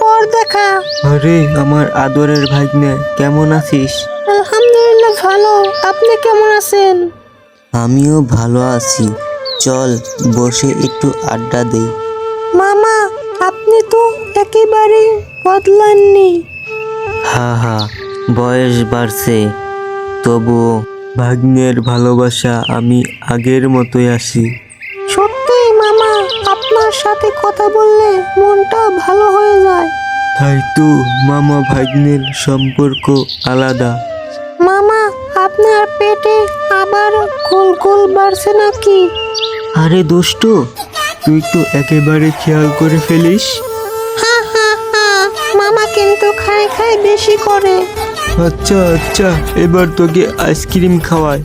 পর দেখা। আরে আমার আদরের ভাগ্নে কেমন আছিস? আলহামদুলিল্লাহ ভালো। আপনি কেমন আছেন? আমিও ভালো আছি। চল বসে একটু আড্ডা দেই। মামা আপনি তো একেবারে বদলাননি। হা হা বয়স বাড়ছে। তবুও ভাগ্নের ভালোবাসা আমি আগের মতোই আছি সত্যি মামা। সাথে কথা বললে মনটা ভালো হয়ে যায়। তাই তো মামা ভাগ্নের সম্পর্ক আলাদা। মামা আপনার পেটে আবার গোল গোল বাড়ছে নাকি? আরে দোষ্ট তুই তো একেবারে খেয়াল করে ফেলিস। হা হা হা মামা কিন্তু খাই খাই বেশি করে। আচ্ছা আচ্ছা এবার তোকে আইসক্রিম খাওয়ায়